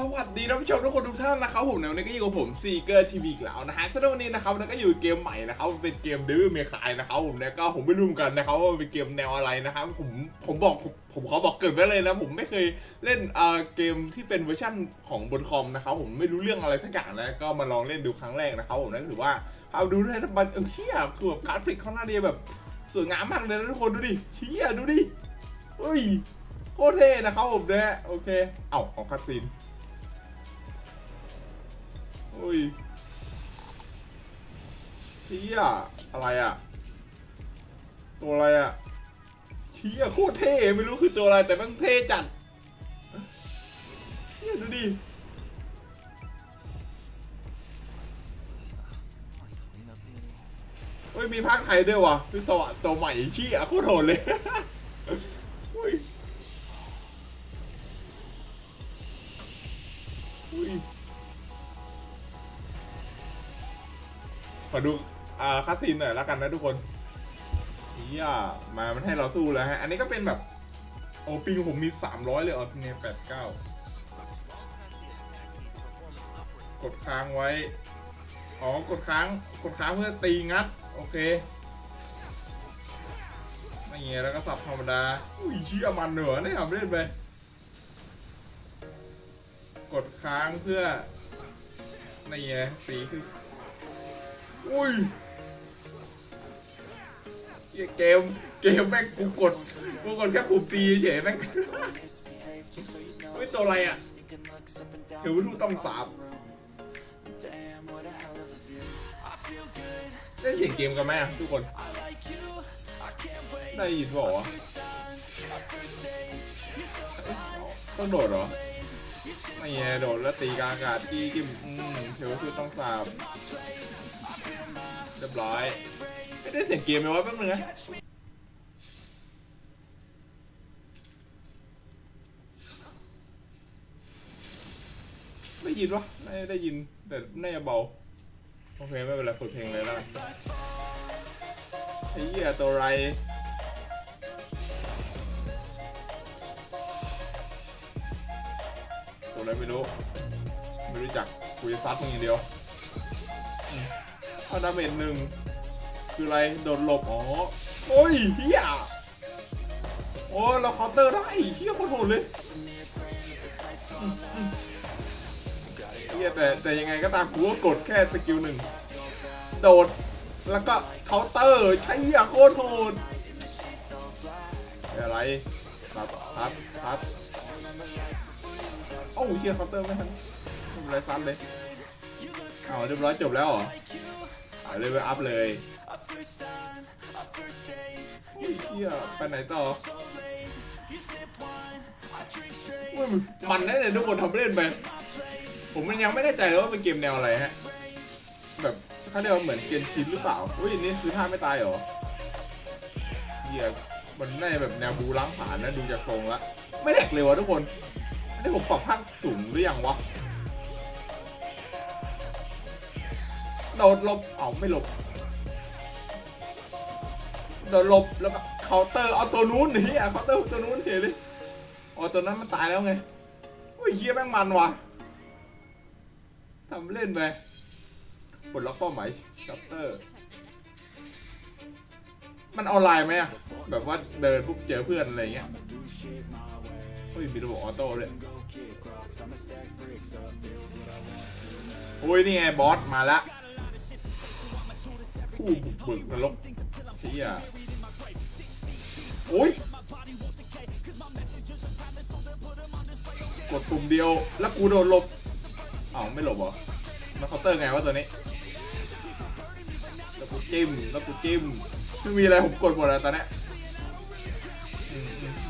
สวัสดีท่านผู้ชมทุกคนทุกท่านนะครับผมในวันนี้ก็อยู่กับผมซีเกอร์ทีวีกแล้วนะฮะสำหรับวันนี้นะครับแล้วก็อยู่เกมใหม่นะครับเป็นเกมดื้อเมคายนะครับผมเนี่ยก็ผมไม่รู้เหมือนกันนะครับว่าเป็นเกมแนวอะไรนะครับผมผมบอกผมผมขอบอกเกิดไว้เลยนะผมไม่เคยเล่นเอ่อเกมที่เป็นเวอร์ชั่นของบนคอมนะครับผมไม่รู้เรื่องอะไรสักอย่างนะก็มาลองเล่นดูครั้งแรกนะครับผมนั่นถือว่าเอาดูได้ทั้งบันเออเฮียคือแบบกราฟิกเขาหน้าดีแบบสวยงามมากเลยนะทุกคนดูดิเฮียดูดิเฮ้ยโคตรเท่นะครับผมเนี่ยโอเค เอ้าของคาสิน อุ้ยเชี่ยอะไรอะ ตัวอะไรอะเชี่ยโคตรเท่ไม่รู้คือตัวอะไรแต่มันเท่จัดเชี่ยดูดิเฮ้ยมีภาคไทยด้วยวะวิศวะตัวใหม่ชี่ยโคตรโหดเลยอุ้ยอุ้ย ขอดูอ่าคัสซีนหน่อยแล้วกันนะทุกคนเฮียมามันให้เราสู้แล้วฮะ อันนี้ก็เป็นแบบโอปิงผมมี300เลยออทีเนียแปดเก้ากดค้างไว้ อ๋อ กดค้าง กดค้างเพื่อตีงัด โอเคไม่เงี้ยแล้วก็สับธรรมดา อุ้ยเชี่ยมันเหนือเนี่ยทำเล่นไป กดค้างเพื่อไม่เงี้ยตีขึ้น อุ้ยเกม เกมแม่งกูกด กูกดแค่ปุ่มตีเฉยแม่งเฮ้ยตัวอะไรอะเดี๋ยวดูต้องสาบได้เสียงเกมกันไหมอะทุกคน ได้ยินบอกว่าต้องโดดเหรอ ไม่ไงโดดแล้วตีกลางอากาศจี้จิ้มอืมเทวคือต้องสาบเรียบร้อยไม่ได้เสียงเกมไหมวะแป๊บนึงนะได้ยินวะไม่ได้ยินแต่น่าจะเบา โอเค ไม่เป็นไรเปิดเพลงเลยแล้วไอ้เหี้ยตัวไร อะไรไม่รู้ ไม่รู้จักกูจะซัดมึงอย่างเดียวเอาดาเมจหนึ่งคืออะไร โดนหลบ อ๋อ โอ้ยเฮียโอ้เราเคาน์เตอร์ได้เฮียโคตรโหดเลยเฮียแต่แต่ยังไงก็ตามกูก็กดแค่สกิลหนึ่งโดด แล้วก็เคาน์เตอร์ใช่เฮียโคตรโหดอะไรครับครับครับ โอ้าเฮียเคาน์เตอร์ไม่ทันไม่เป็นไรซัดเลยเอาเรียบร้อยจบแล้วเหรอเอาเลยไปอัพเลยเฮียไปไหนต่อเว้ยมันมันได้เลยทุกคนทำเล่นไป ผมมันยังไม่แน่ใจเลยว่าเป็นเกมแนวอะไรฮะ แบบเขาเรียกว่าเหมือนเกมชินหรือเปล่า อุ้ยนี่คือท่าไม่ตายเหรอเฮียมันน่แบบแนวบูล้างผ่านนะดูจากทรงละ ไม่แหลกเลยวะทุกคน อันนี้ผมปรับภาคสูงหรือยังวะโดดหลบเอาไม่ลบโดดหลบแล้วก็เคาน์เตอร์เอาตัวนู้นนี่อะเคาน์เตอร์ตัวนู้นเฉยเลยอ๋อตัวนั้นมันตายแล้วไงโอ้ยเฮียแม่งมันว่ะทำเล่นไปปลดล็อกเป้าหมายเคาน์เตอร์ มันออนไลน์ไหมอะแบบว่าเดินปุ๊บเจอเพื่อนอะไรเงี้ยโอ้ยมีระบบออโต้เลยโอ้ยนี่ไงบอสมาล้วผู้บุกเบิกนรกเฮียโอ้ยกดปุ่มเดียวแล้วกูโดนหลบอ้าวไม่หลบเหรอมาเคาน์เตอร์ไงวะตัวนี้แล้วกูจิ้มแล้วกูจิ้ม ไม่มีอะไรผมกดหมดแล้วตอนนี้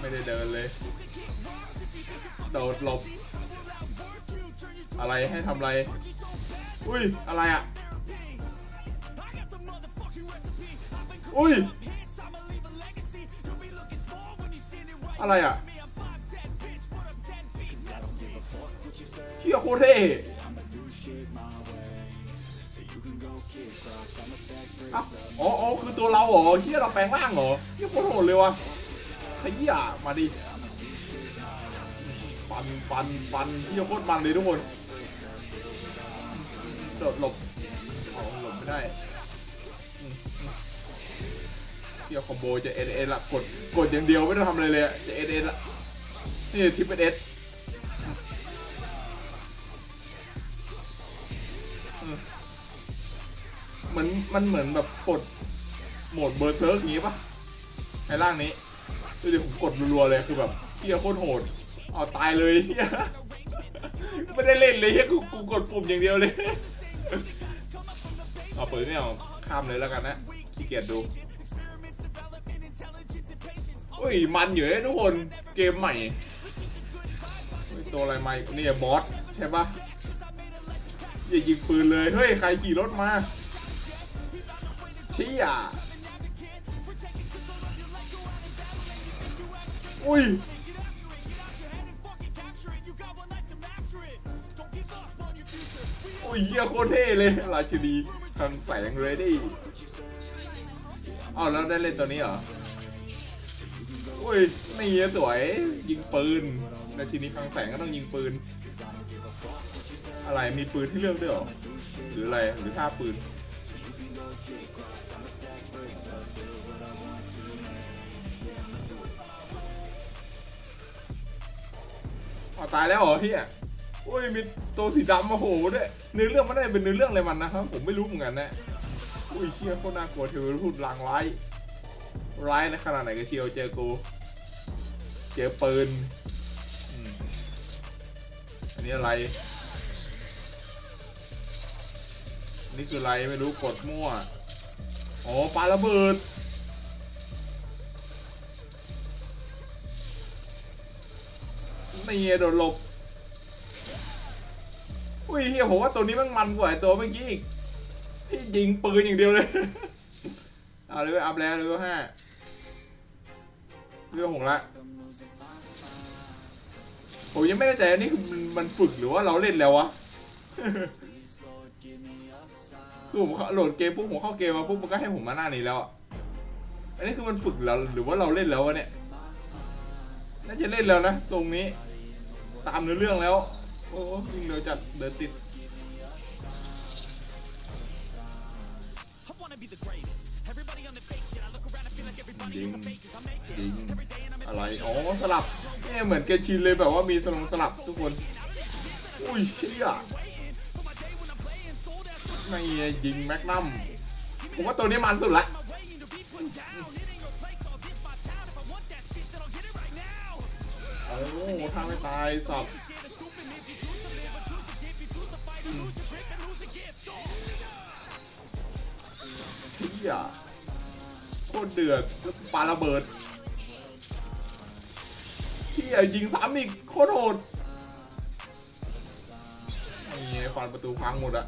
ไม่ได้เดินเลยโดดหลบ อะไรให้ทำอะไร อุ้ย อะไรอะ อุ้ย อะไรอะเที่ยโคตรเท่ อ้าวอ๋ออ๋อคือตัวเราเหรอเที่ยเราแปลงร่างเหรอเที่ยโคตรโหดเลยวะขยี้อะมาดิฟันฟันฟันที่โคตรมันเลยทุกคนโดดหลบหลบไม่ได้เที่ยคอมโบจะเอ็นเอละกดกดอย่างเดียวไม่ต้องทำอะไรเลยจะเอ็นเอละนี่ทิปเป็นเอส เหมือนมันเหมือนแบบกดโหมดเบอร์เซิร์กอย่างงี้ปะในร่างนี้ดูดิผมกดรัวๆเลยคือแบบเที่ยโคตรโหดเอาตายเลยเฮียไม่ได้เล่นเลยเฮียกูกูกดปุ่มอย่างเดียวเลยเอาเปืนไม่เอาข้ามเลยแล้วกันนะขี้เกียจดูอุ้ยมันอยู่เลยทุกคนเกมใหม่ตัวอะไรใหม่นี่บอสใช่ปะอย่ายิงปืนเลย เฮ้ย ใครขี่รถมา ชี่ยอุ้ยโอ้ยเหี้ยโคตรเท่เลยราชินีทางแสงเลยดิอ้าวแล้วได้เล่นตัวนี้เหรอโอ้ยนี่สวยยิงปืนราชินีทางแสงก็ต้องยิงปืน อะไรมีปืนที่เลือกด้วยหรอหรืออะไรหรือท่าปืน อ๋อตายแล้วเหรอเฮียโอ้ยมีตัวสีดำมาโหด้วยเนื้อเรื่องมันได้เป็นเนื้อเรื่องอะไรมันนะครับผมไม่รู้เหมือนกันนะอุ้ยเชี่ยโคตรน่ากลัวเทวรูปลางร้ายร้ายในขนาดไหนก็เชียวเจอกู เจอปืนอืมอันนี้อะไร นี่คืออะไรไม่รู้กดมั่วอ๋อปาระเบิดนี่โดนหลบอุ้ยเฮียผมว่าตัวนี้มันมันกว่าตัวเมื่อกี้อีกพี่ยิงปืนอย่างเดียวเลย เอาเลยไปอัพแล้วเลยว่าห้าเรื่องหกละผมยังไม่แน่ใจอันนี้มันฝึกหรือว่าเราเล่นแล้ววะ คือผมโหลดเกมปุ๊บผมเข้าเกมมาปุ๊บมันก็ให้ผมมาหน้านี้แล้วอะอันนี้คือมันฝึกเราหรือว่าเราเล่นแล้ววะเนี่ย น่าจะเล่นแล้วนะตรงนี้ ตามเนื้อเรื่องแล้ว โอ้ยิงเร็วจัดเดินติดยิงยิงอะไร อ๋อ สลับเนี่ยเหมือนเกชินเลยแบบว่ามีสลงสลับทุกคน อุ้ยเชี่ย ไม่ยิงแม็กนัมผมว่าตัวนี้มันสุดละโอ้ถ้าไม่ตายสับอืมเฮียโคตรเดือดแล้วปาระเบิดเฮียยิงซ้ำอีกโคตรโหดนี่ฟันประตูพังหมดอะ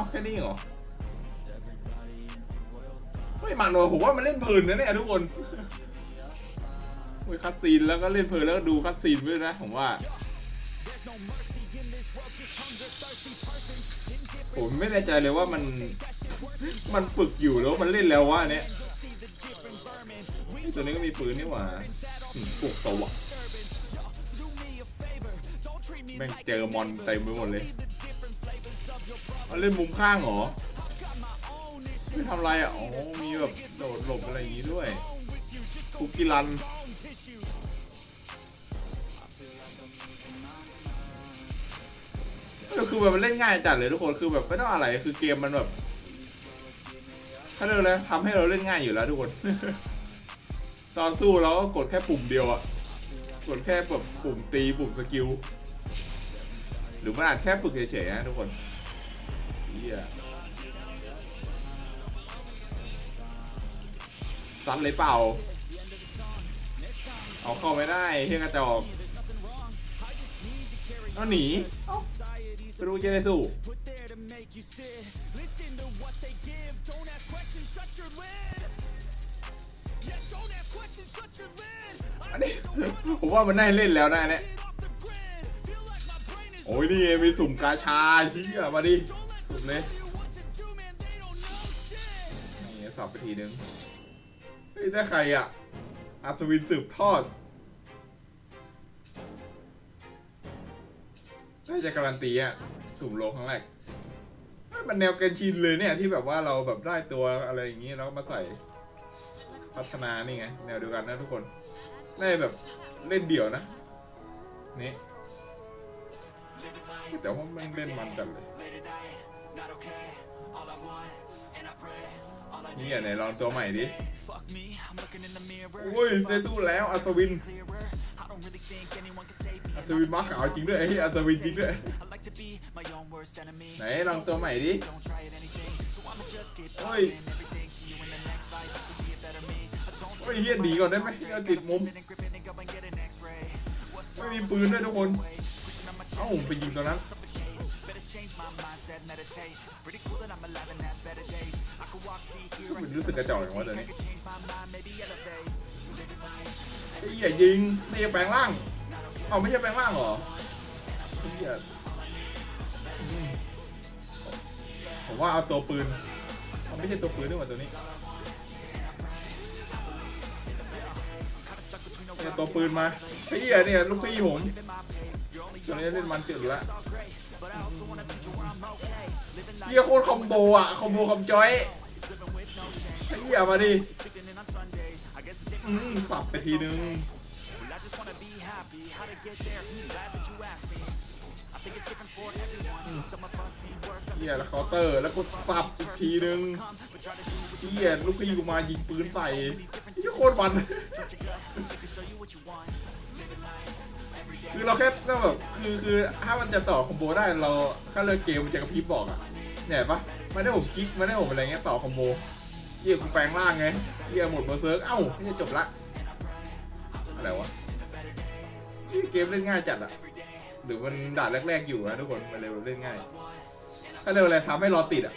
เอ้าแค่นี้เหรอเฮ้ยมันโนผมว่ามันเล่นเพลินนะเนี่ยทุกคนคุยคัดซีนแล้วก็เล่นเพลินแล้วก็ดูคัดซีนด้วยนะผมว่าผมไม่แน่ใจเลยว่ามันมันฝึกอยู่แล้วมันเล่นแล้ววะอันเนี้ยตัวนี้ก็มีปืนนี่หว่าปลุกตัวแม่งเจอมอนเต็มไปหมดเลย มันเล่นมุมข้างเหรอไม่ทำไรอะ อ๋อ มีแบบโดดหลบอะไรอย่างงี้ด้วยคุกกิรันก็คือแบบมันเล่นง่ายจัดเลยทุกคน คือแบบไม่ต้องอะไร คือเกมมันแบบ ถ้าเรียกเลยทำให้เราเล่นง่ายอยู่แล้วทุกคน ตอนสู้เราก็กดแค่ปุ่มเดียวอะกดแค่แบบปุ่มตีปุ่มสกิล หรือมันอาจแค่ฝึกเฉยๆนะทุกคน เฮียซัดเลยเปล่า เอาเข้าไม่ได้เฮียกระจอกเอาหนีไม่รู้จะได้สู้ อันนี้ผมว่ามันได้เล่นแล้วนะเนี่ย โอ้ยนี่มีสุ่มกาชาชี่ยมาดิ ดเลยนี่สอบไปทีนึงเฮ้ยได้ใครอะอัศวินสืบทอดน่าจะการันตีอะสุ่มโลครั้งแรกมันแนวเกนชินเลยเนี่ยที่แบบว่าเราแบบได้ตัวอะไรอย่างนี้แล้วมาใส่พัฒนานี่ไง แนวเดียวกันนะทุกคน ได้แบบเล่นเดี่ยวนะ นี่แต่ว่ามันเล่นมันจัดเลย นี่ไหนลองตัวใหม่ดิอุ้ยได้ตู้แล้วอัศวินอัศวินม้าขาวจริงด้วยไอ้เฮ้ยอัศวินจริงด้วยไหนลองตัวใหม่ดิเฮ้ยเฮ้ยเฮียหนีก่อนได้ไหมเอาติดมุมไม่มีปืนด้วยทุกคนเอ้าไปยิงตัวนั้น มันรู้สึกกระจอกอย่างวะตัวนี้ไอ้เหี้ยยิงไม่ใช่แปลงร่างเอาไม่ใช่แปลงร่างเหรอไอ้เหี้ยอืมผมว่าเอาตัวปืนเอาไม่ใช่ตัวปืนด้วยว่าตัวนี้เนี่ยตัวปืนมาไอ้เหี้ยเนี่ยลูกพี่ผมตัวนี้เล่นมันเกิดอยู่แล้ว เหี้ยโคตรคอมโบอะคอมโบคอมจอยเหี้ยมาดิอืมสับไปทีนึงเฮียแล้วเคาน์เตอร์แล้วก็สับอีกทีนึงเฮียลูกพี่กูมายิงปืนใส่เฮียโคตรมัน คือเราแค่ก็แบบคือคือถ้ามันจะต่อคอมโบได้เราถ้าเลิกเกมมันจะกระพริบบอกอะเนี่ยปะไม่ได้ผมคลิกไม่ได้ผมอะไรเงี้ยต่อคอมโบเฮียกูแปลงร่างไงเฮียหมดเบอร์เซิร์กเอ้าไม่จะจบละอะไรวะนี่เกมเล่นง่ายจัดอะหรือมันด่านแรกๆอยู่นะทุกคนมันเลยเล่นง่ายถ้าเร็วอะไรทำให้เราติดอะ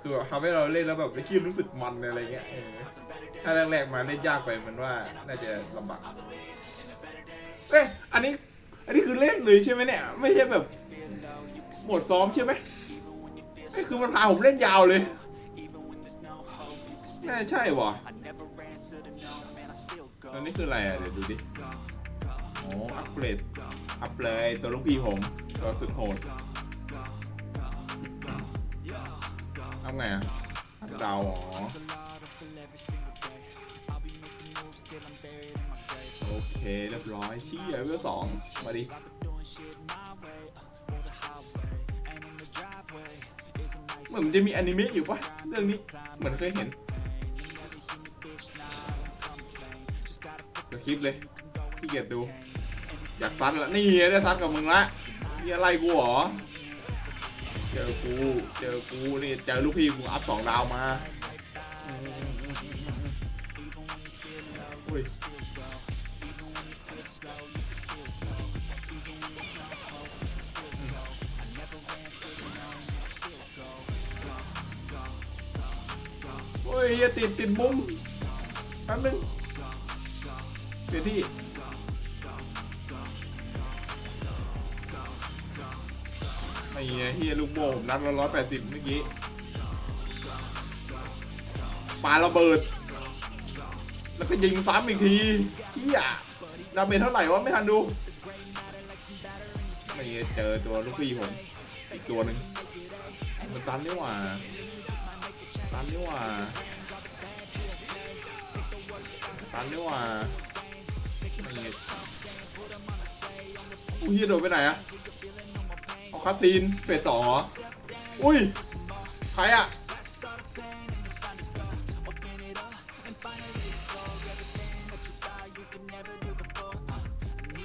คือแบบทำให้เราเล่นแล้วแบบไม่ชื่นรู้สึกมันอะไรเงี้ยถ้าแรกๆมาเล่นยากไปมันว่าน่าจะลำบาก เอ้ยอันนี้ อันนี้คือเล่นเลยใช่ไหมเนี่ย ไม่ใช่แบบหมดซ้อมใช่ไหมไอ้คือมันพาผมเล่นยาวเลยน่าใช่วะตอนนี้คืออะไรอะ เดี๋ยวดูดิ โอ้อัปเกรดอัพเลยตัวลูกพี่ผมตัวสุดโหดทำไงอะดาวอ๋อ โอเคเรียบร้อยชี่ยเวลสองมาดิเหมือนจะมีอนิเมะอยู่ปะเรื่องนี้เหมือนเคยเห็นเดี๋ยวคลิปเลยพี่เกียจดู อยากซัดละนี่ได้ซัดกับมึงละนี่อะไรกูเหรอเจอกูเจอกูนี่เจอลูกพี่กูอัพสองดาวมา อืมอืมอืมอืมอืมอุ้ยโอ้ยอย่าติดติดมุมแป๊บนึงเปลี่ยนที่ไอ้เฮียลูกโม่ผมนัดละร้อยแปดสิบเมื่อกี้ปาระเบิด แล้วก็ยิงซ้ำอีกทีเฮียดาเมจเท่าไหร่วะไม่ทันดู ไม่เจอตัวลูกพี่ผมอีกตัวหนึ่งมันตันนี่หว่าตันนี่หว่าตันนี่หว่าไม่อุ้ยเหี้ยโดดไปไหนอะเอาคาซีนเฟสสองเหรออุ้ย ใครอะ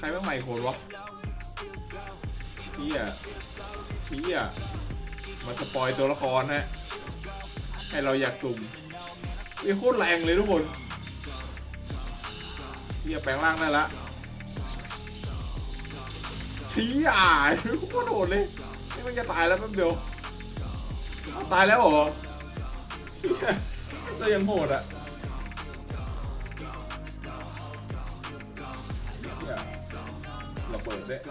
ครแม่งใหม่โคนวะเฮียเฮียมาสปอยตัวละครฮะให้เราอยากกลุ่มเฮียโคตรแรงเลยทุกคนเฮียแปลงร่างได้ละชี้อะโคตรโหดเลยนี่มันจะตายแล้วแป๊บเดียวตายแล้วเหรอเหี้ยตัวยังโหดอะ ระเบิดด้วย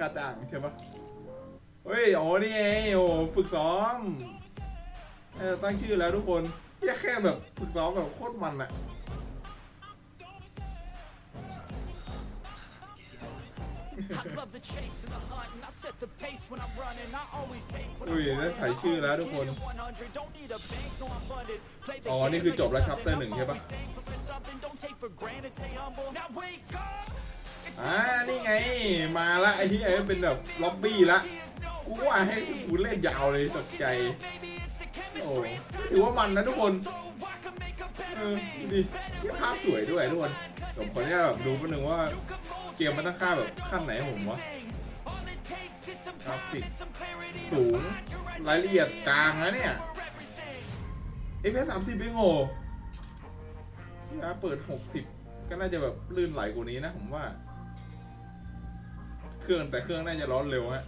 กระจ่างใช่ปะเฮ้ย โอ้นี่ไง โอ้ฝึกซ้อมตั้งชื่อแล้วทุกคนแค่แค่แบบฝึกซ้อมแบบโคตรมันอะ อุ้ย I ได้ want. ถ่ายชื่อแล้วทุกคน 100, don't need a bank, no I'm funded. Play the อ๋อ game นี่คือ like จบแล้ว it's ชัปเตอร์ nothing. หนึ่ง I'm ใช่ปะ always thankful for something, don't take for granted, stay humble. Now wake up. It's อ่า นี่ไง มาละไอ้ที่ไอ้เป็นแบบล็อบบี้ละ กูว่าให้กูเล่นยาวเลยตกใจ maybe it's the โอ้ chemistry. ถือว่ามันนะทุกคน So I can make a เอ better อดูดิที่ภาพสวยด้วยทุกคนผมขออนุญาตแบบดูแป๊บนึงว่า เกมมันตั้งค่าแบบขั้นไหนผมวะกราฟิกสูงรายละเอียดกลางนะเนี่ยเอฟสามสิบเองโง่ที่อาเปิดหกสิบก็น่าจะแบบลื่นไหลกว่านี้นะผมว่า เครื่องแต่เครื่องน่าจะร้อนเร็วฮะ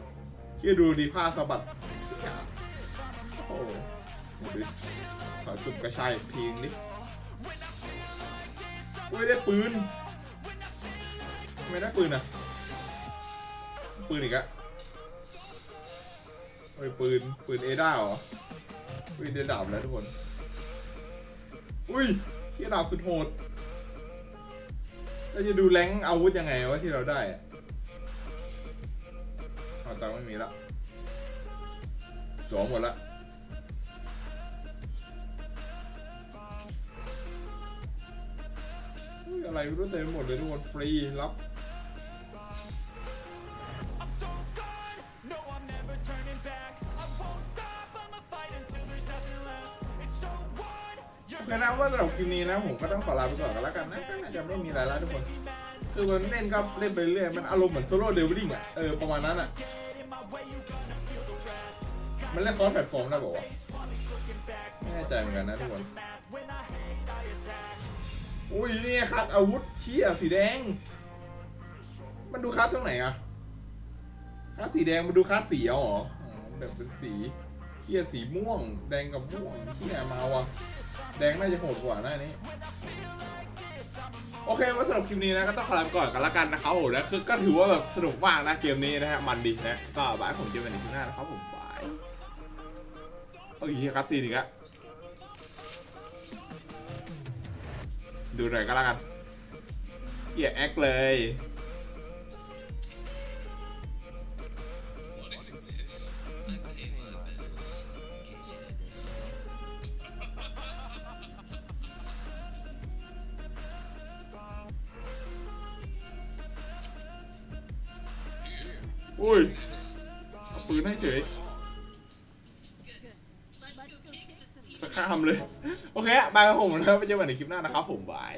ที่ดูดีผ้าสะบัดโอ้โหดูขอจุดกระชายอีกทีนึงดิอุ้ยได้ปืน ไม่ได้ปืนอะ ปืนอีกอะเฮ้ยปืน ปืนเอด้าเหรออุ้ยได้ดาบแล้วทุกคน อุ้ยที่ดาบสุดโหดเราจะดูแรงอาวุธยังไงวะที่เราได้อะเอาตังไม่มีละสวมหมดละอะไรไม่รู้เต็มหมดเลยทุกคนฟรีรับ คลิปนี้นะผมก็ต้องขอลาไปก่อนกันแล้วกันนะก็น่าจะไม่มีอะไรแล้วทุกคน คือมันเล่นก็เล่นไปเรื่อยมันอารมณ์เหมือนโซโล่เดวิลลิ่งอะเออประมาณนั้นอะมันเล่นคอร์สแพลตฟอร์มได้บอกว่าไม่แน่ใจเหมือนกันนะทุกคนอุ้ยนี่คัดอาวุธเชี่ยสีแดง มันดูคัดตรงไหนอะคัดสีแดงมันดูคัดสีเอาเหรออ๋อแบบเป็นสีเชี่ยสีม่วง แดงกับม่วงเชี่ยมาวะ แดงน่าจะโหดกว่าหน้านี้ โอเคมาสำหรับคลิปนี้นะก็ต้องขอลาไปก่อนกันละกันนะครับผมนะคือก็ถือว่าแบบสนุกมากนะเกมนี้นะฮะมันดีนะก็บายผมเจอกันในคลิปหน้านะครับผมบายเอ้ยคัดซีนอีกอะดูหน่อยก็แล้วกันเกียแอคเลย ไปครับผมแล้วไปเจอกันในคลิปหน้านะครับผมบาย